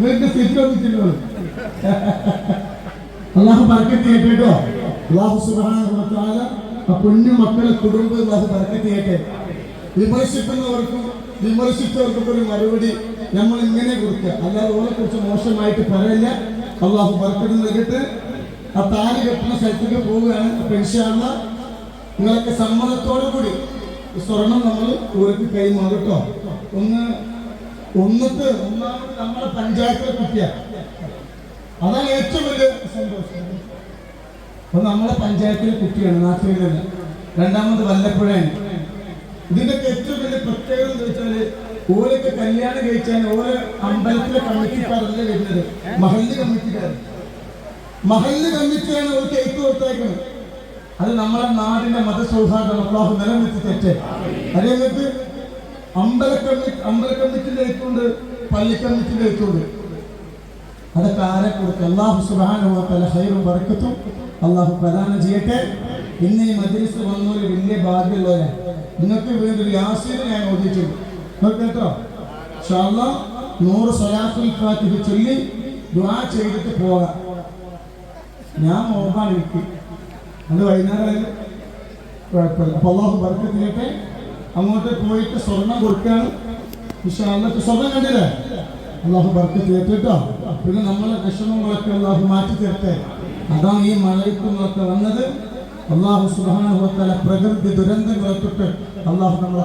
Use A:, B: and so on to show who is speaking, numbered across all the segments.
A: നിങ്ങൾക്ക് സീറ്റ് വന്നിട്ടില്ലോ അള്ളാഹു ബർക്കത്ത് ചെയ്യട്ടോ അള്ളാഹു തആല ആ പൊന്നു മക്കളെ കുടുംബം അള്ളാഹു ബർക്കത്ത് ചെയ്യട്ടെ വിമർശിക്കുന്നവർക്കും വിമർശിച്ചവർക്കും ഒരു മറുപടി നമ്മൾ ഇങ്ങനെ കൊടുക്കുക. അല്ലാതെ ഓളെ കുറിച്ച് മോശമായിട്ട് പറയില്ല. അള്ളാഹു ബർക്കത്ത് നൽകിട്ട്. ആ താലി കെട്ടുന്ന സ്ഥലത്തേക്ക് പോവുകയാണ്. പെൻഷാണ് നിങ്ങളൊക്കെ സമ്മതത്തോടു കൂടി സ്വർണം നമ്മൾ ഓർക്ക് കൈമാറും കേട്ടോ. ഒന്ന് ഒന്നത്തെ ഒന്നാമത് നമ്മളെ പഞ്ചായത്തിലെ കുട്ടിയ. അതാണ് ഏറ്റവും വലിയ സന്തോഷം. അപ്പൊ നമ്മളെ പഞ്ചായത്തിലെ കുട്ടിയാണ് തന്നെ രണ്ടാമത് വല്ലപ്പുഴയാണ്. ഇതിന്റെ ഏറ്റവും വലിയ പ്രത്യേകത എന്ന് വെച്ചാൽ ഓരൊക്കെ കല്യാണം കഴിച്ചാൽ ഓരോ അമ്പലത്തിലെ കമ്മിറ്റിക്കാരല്ലേ വരുന്നത്. മഹല്ല് കമ്മിറ്റിക്കാരൻ മഹല്ല് കമ്മിറ്റിയാണ് ഒരു കേക്ക് കൊടുത്തേക്കുന്നത് അത് നമ്മളെ നാടിന്റെ മതസൗഹാർദ്ദം അള്ളാഹു നിലനിർത്തി തെറ്റ് അത് ഞങ്ങൾക്ക് അമ്പല കമ്മിറ്റി അമ്പല കമ്മിറ്റിന്റെ എത്തുണ്ട് പള്ളി കമ്മിറ്റിന്റെ എത്തുണ്ട് അതൊക്കെ ആരെ കൊടുത്ത് അള്ളാഹു സുബാനുഭവത്തല ഹൈറും പറക്കത്തും അള്ളാഹു പ്രധാനം ചെയ്യട്ടെ. ഇന്ന് ഈ മദ്രസ് വന്നൊരു വലിയ ഭാഗ്യമുള്ളവരെ. നിങ്ങൾക്ക് വേണ്ടി യാസീന് ഞാൻ നിങ്ങൾക്ക് കേട്ടോ ഷാള്ള നൂറ് സലാത്തുൽ ഫാത്തിഹ ചൊല്ലി ദുആ ചെയ്തിട്ട് പോകാം. ഞാൻ നോക്കാൻ എനിക്ക് അത് വൈകുന്നേരം കുഴപ്പമില്ല. അപ്പൊ അള്ളാഹു ബർക്കത്ത് അങ്ങോട്ട് പോയിട്ട് സ്വർണം കൊടുക്കുകയാണ് വിശാല സ്വർണം കണ്ടില്ലേ? അള്ളാഹു ബർക്കത്ത് കേട്ടോ പിന്നെ നമ്മളെ വിഷമങ്ങളൊക്കെ അള്ളാഹു മാറ്റി തരട്ടെ. അതാണ് ഈ മഴയ്ക്കുന്നൊക്കെ വന്നത്. അള്ളാഹു സുബാനുഭവത്തല പ്രകൃതി ദുരന്തങ്ങളെ തൊട്ട് അള്ളാഹു നമ്മളെ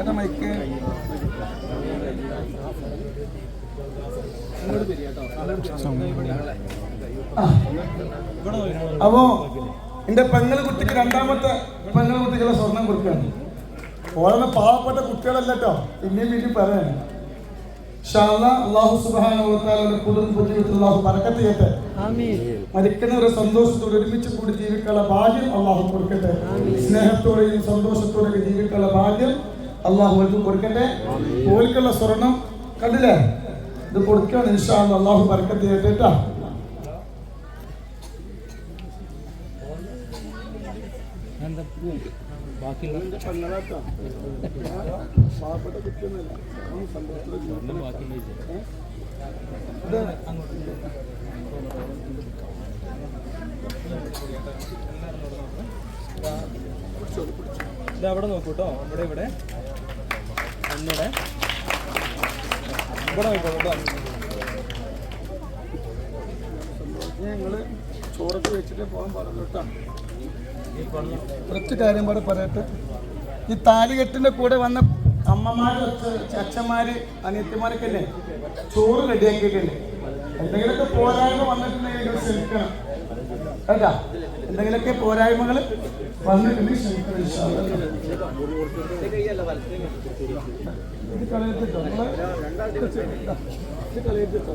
A: ഏതാ മൈക്ക് അപ്പോ എന്റെ പെങ്ങൾ കുട്ടിക്ക് രണ്ടാമത്തെ പെങ്ങൾ കുട്ടിക്കുള്ള സ്വർണം കൊടുക്കുകയാണ്. ഓരോ പാവപ്പെട്ട കുട്ടികളല്ല കേട്ടോ പിന്നെയും വീട്ടിൽ പറയാണ്. അള്ളാഹു സുബാന കുടുംബ ജീവിതത്തിൽ അള്ളാഹു പറക്കത്ത് ചെയ്യട്ടെ. മരിക്കുന്നവരെ സന്തോഷത്തോടെ ഒരുമിച്ച് കൂടി ജീവിക്കാനുള്ള ഭാഗ്യം അള്ളാഹു കൊടുക്കട്ടെ. സ്നേഹത്തോടെയും സന്തോഷത്തോടെയും ജീവിക്കാനുള്ള ഭാഗ്യം അള്ളാഹു അവർക്ക് കൊടുക്കട്ടെ. ഓൽക്കുള്ള സ്വർണം കണ്ടില്ലേ? ഇത് കൊടുക്കുകയാണ് ഇൻഷാന്ന് അള്ളാഹു. ബർക്കത്ത് ചെയ്യട്ടെ ബാക്കി പാവപ്പെട്ട ഇത്
B: അവിടെ നോക്കൂ കേട്ടോ ഇവിടെ. ഇവിടെ ഒന്നിവിടെ ഇവിടെ. നോക്കൂ കേട്ടോ
A: ഞങ്ങൾ ചോറൊക്കെ വെച്ചിട്ട് പോകാൻ പറഞ്ഞിട്ടാണ് കേട്ടോ. കുറച്ച് കാര്യം കൂടെ പറയട്ടെ. ഈ താലികെട്ടിന്റെ കൂടെ വന്ന അമ്മമാര് അച്ഛ- അച്ഛന്മാര് അനിയത്തിമാരൊക്കെ അല്ലേ ചോറ് റെഡിയാക്കിയിട്ടില്ലേ എന്തെങ്കിലുമൊക്കെ പോരായ്മ വന്നിട്ടുണ്ടെങ്കിൽ ക്ഷമിക്കണം. കേട്ടാ? എന്തെങ്കിലുമൊക്കെ പോരായ്മകൾ വന്നിട്ടുണ്ടെങ്കിൽ ക്ഷമിക്കണം. ഇത് കളയത്തിട്ടോ ഇത് കളയത്തിട്ടോ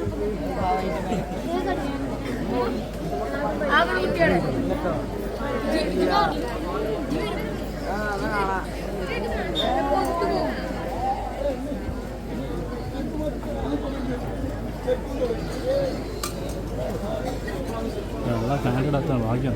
C: വെള്ളം കാണിടാത്ത ഭാഗ്യം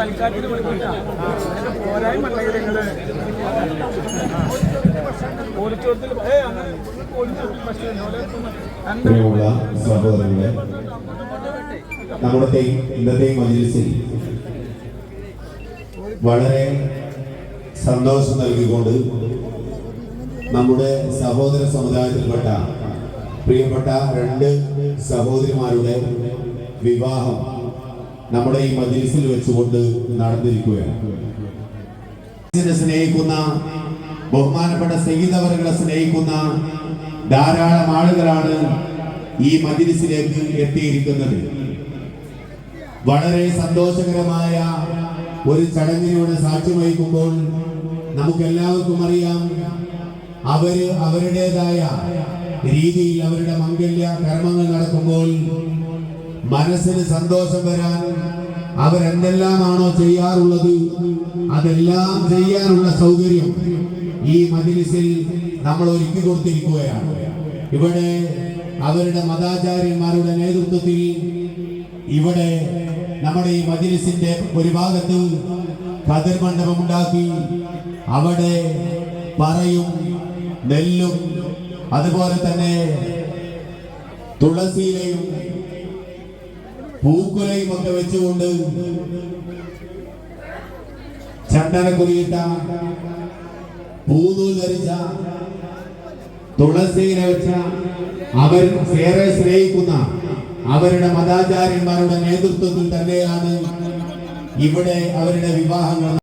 C: വെക്കുക
B: കൊടുക്കില്ല പോരായ്മ ഉണ്ടെങ്കിൽ നിങ്ങൾ? ഓടിച്ചോട്ടത്തിൽ ഏ അങ്ങനെ ഓടിച്ചോട്ടത്തിൽ പക്ഷേ
D: പ്രിയമുള്ള സഹോദരങ്ങളെ നമ്മുടെ ഇന്നത്തെ മജിൽസിൽ വളരെ സന്തോഷം നൽകിക്കൊണ്ട് നമ്മുടെ സഹോദര സമുദായത്തിൽപ്പെട്ട പ്രിയപ്പെട്ട രണ്ട് സഹോദരിമാരുടെ വിവാഹം നമ്മുടെ ഈ മദീസിൽ വെച്ചുകൊണ്ട് നടന്നിരിക്കുകയാണ്. സ്നേഹിക്കുന്ന ബഹുമാനപ്പെട്ട സംഗീതവറുകളെ സ്നേഹിക്കുന്ന ധാരാളം ആളുകളാണ് ഈ മജിലിസിലേക്ക് എത്തിയിരിക്കുന്നത്. വളരെ സന്തോഷകരമായ ഒരു ചടങ്ങിനോട് സാക്ഷ്യം വഹിക്കുമ്പോൾ നമുക്ക് എല്ലാവർക്കും അറിയാം അവർ അവരുടേതായ രീതിയിൽ അവരുടെ മംഗല്യ കർമ്മങ്ങൾ നടക്കുമ്പോൾ മനസ്സിന് സന്തോഷം വരാൻ അവരെന്തെല്ലാമാണോ ചെയ്യാറുള്ളത് അതെല്ലാം ചെയ്യാനുള്ള സൗകര്യം ഈ മജിലിസിൽ നമ്മൾ ഒരുക്കി കൊടുത്തിരിക്കുകയാണ്. ഇവിടെ അവരുടെ മതാചാര്യന്മാരുടെ നേതൃത്വത്തിൽ ഇവിടെ നമ്മുടെ ഈ മജിലിസിന്റെ ഒരു ഭാഗത്ത് കതിർ മണ്ഡപമുണ്ടാക്കി അവിടെ പറയും നെല്ലും അതുപോലെ തന്നെ തുളസിയിലയും പൂക്കുലയും ഒക്കെ വെച്ചുകൊണ്ട് ചന്ദനക്കുറിയിട്ട പൂതൂ ധരിച്ച തുളസീനെ വെച്ച അവർ ഏറെ സ്നേഹിക്കുന്ന അവരുടെ മതാചാര്യന്മാരുടെ നേതൃത്വത്തിൽ തന്നെയാണ് ഇവിടെ അവരുടെ വിവാഹങ്ങൾ